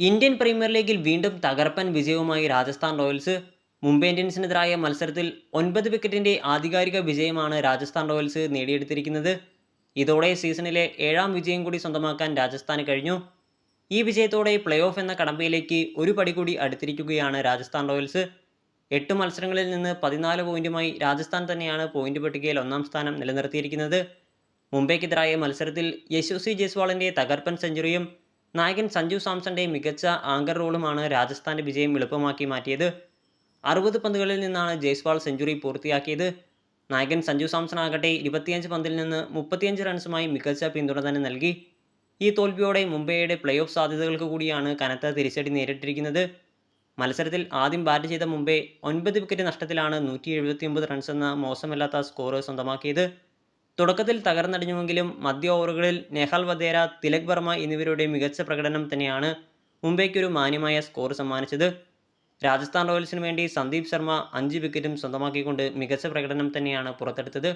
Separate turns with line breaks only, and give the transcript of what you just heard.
Indian premier ലീഗിൽ വീണ്ടും തകർപ്പൻ വിജയവുമായി രാജസ്ഥാൻ റോയൽസ്. മുംബൈ ഇന്ത്യൻസിനെതിരായ മത്സരത്തിൽ ഒൻപത് വിക്കറ്റിന്റെ ആധികാരിക വിജയമാണ് രാജസ്ഥാൻ റോയൽസ് നേടിയെടുത്തിരിക്കുന്നത്. ഇതോടെ സീസണിലെ ഏഴാം വിജയം കൂടി സ്വന്തമാക്കാൻ രാജസ്ഥാന് കഴിഞ്ഞു. ഈ വിജയത്തോടെ പ്ലേ ഓഫ് എന്ന കടമ്പയിലേക്ക് ഒരു പടി കൂടി അടുത്തിരിക്കുകയാണ് രാജസ്ഥാൻ റോയൽസ്. എട്ട് മത്സരങ്ങളിൽ നിന്ന് പതിനാല് പോയിന്റുമായി രാജസ്ഥാൻ തന്നെയാണ് പോയിന്റ് പട്ടികയിൽ ഒന്നാം സ്ഥാനം നിലനിർത്തിയിരിക്കുന്നത്. മുംബൈക്കെതിരായ മത്സരത്തിൽ യശസ്വി ജയ്സ്വാളിന്റെ തകർപ്പൻ സെഞ്ചുറിയും നായകൻ സഞ്ജു സാംസന്റെ മികച്ച ആങ്കർ റോളുമാണ് രാജസ്ഥാന്റെ വിജയം എളുപ്പമാക്കി മാറ്റിയത്. അറുപത് പന്തുകളിൽ നിന്നാണ് ജയ്സ്വാൾ സെഞ്ചുറി പൂർത്തിയാക്കിയത്. നായകൻ സഞ്ജു സാംസൺ ആകട്ടെ ഇരുപത്തിയഞ്ച് പന്തിൽ നിന്ന് മുപ്പത്തിയഞ്ച് റൺസുമായി മികച്ച പിന്തുണ തന്നെ നൽകി. ഈ തോൽവിയോടെ മുംബൈയുടെ പ്ലേ ഓഫ് സാധ്യതകൾക്ക് കൂടിയാണ് കനത്ത തിരിച്ചടി നേരിട്ടിരിക്കുന്നത്. മത്സരത്തിൽ ആദ്യം ബാറ്റ് ചെയ്ത മുംബൈ ഒൻപത് വിക്കറ്റ് നഷ്ടത്തിലാണ് നൂറ്റി എഴുപത്തിയൊമ്പത് റൺസ് എന്ന മോശമല്ലാത്ത സ്കോർ സ്വന്തമാക്കിയത്. തുടക്കത്തിൽ തകർന്നടിഞ്ഞുവെങ്കിലും മധ്യ ഓവറുകളിൽ നെഹൽ വധേര തിലക് വർമ്മ എന്നിവരുടെ മികച്ച പ്രകടനം തന്നെയാണ് മുംബൈക്കൊരു മാന്യമായ സ്കോർ സമ്മാനിച്ചത്. രാജസ്ഥാൻ റോയൽസിന് വേണ്ടി സന്ദീപ് ശർമ്മ അഞ്ച് വിക്കറ്റും സ്വന്തമാക്കിക്കൊണ്ട് മികച്ച പ്രകടനം തന്നെയാണ് പുറത്തെടുത്തത്.